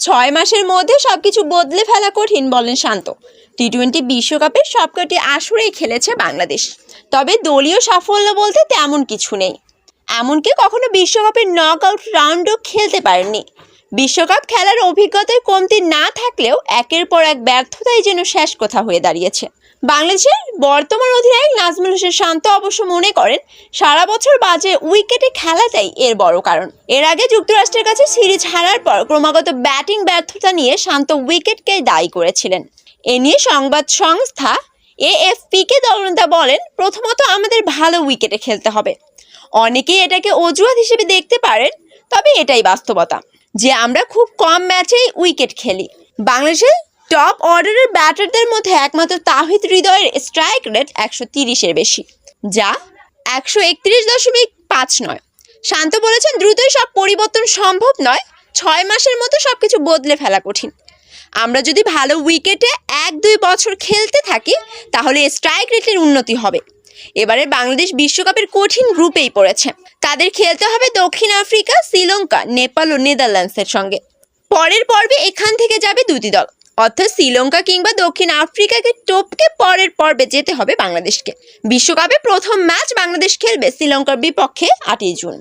ছয় মাসের মধ্যে সবকিছু বদলে ফেলা কঠিন, বলেন শান্ত। টি টোয়েন্টি বিশ্বকাপে সবকটি আসরেই খেলেছে বাংলাদেশ। তবে দলীয় সাফল্য বলতে তেমন কিছু নেই। এমনকি কখনো বিশ্বকাপের নক আউট রাউন্ডও খেলতে পারেননি। বিশ্বকাপ খেলার অভিজ্ঞতায় কমতি না থাকলেও একের পর এক ব্যর্থতাই যেন শেষ কথা হয়ে দাঁড়িয়েছে। বাংলাদেশের বর্তমান অধিনায়ক নাজমুল হোসেন শান্ত অবশ্য মনে করেন, সারা বছর বাজে উইকেটে খেলাটাই এর বড় কারণ। এর আগে যুক্তরাষ্ট্রের কাছে সিরিজ হারার পর ক্রমাগত ব্যাটিং ব্যর্থতা নিয়ে শান্ত উইকেটকে দায়ী করেছিলেন। এ নিয়ে সংবাদ সংস্থা এএফপিকে দলনেতা বলেন, প্রথমত আমাদের ভালো উইকেটে খেলতে হবে। অনেকেই এটাকে অজুহাত হিসেবে দেখতে পারেন, তবে এটাই বাস্তবতা। যে আমরা খুব কম ম্যাচেই উইকেট খেলি। বাংলাদেশের টপ অর্ডারের ব্যাটারদের মধ্যে একমাত্র তাহিদ হৃদয়ের স্ট্রাইক রেট একশো তিরিশের বেশি, যা একশো একত্রিশ দশমিক পাঁচ নয়। শান্ত বলেছেন, দ্রুতই সব পরিবর্তন সম্ভব নয়, ছয় মাসের মধ্যে সবকিছু বদলে ফেলা কঠিন। আমরা যদি ভালো উইকেটে এক দুই বছর খেলতে থাকি, তাহলে স্ট্রাইক রেটের উন্নতি হবে। এবারে বাংলাদেশ বিশ্বকাপের কঠিন গ্রুপেই পড়েছে। তাদের খেলতে হবে দক্ষিণ আফ্রিকা, শ্রীলঙ্কা, নেপাল ও নেদারল্যান্ডসের সঙ্গে। পরের পর্বে এখান থেকে যাবে দুটি দল, অর্থাৎ শ্রীলঙ্কা কিংবা দক্ষিণ আফ্রিকাকে টপকে পরের পর্বে যেতে হবে বাংলাদেশকে। বিশ্বকাপে প্রথম ম্যাচ বাংলাদেশ খেলবে শ্রীলঙ্কার বিপক্ষে আটই জুন।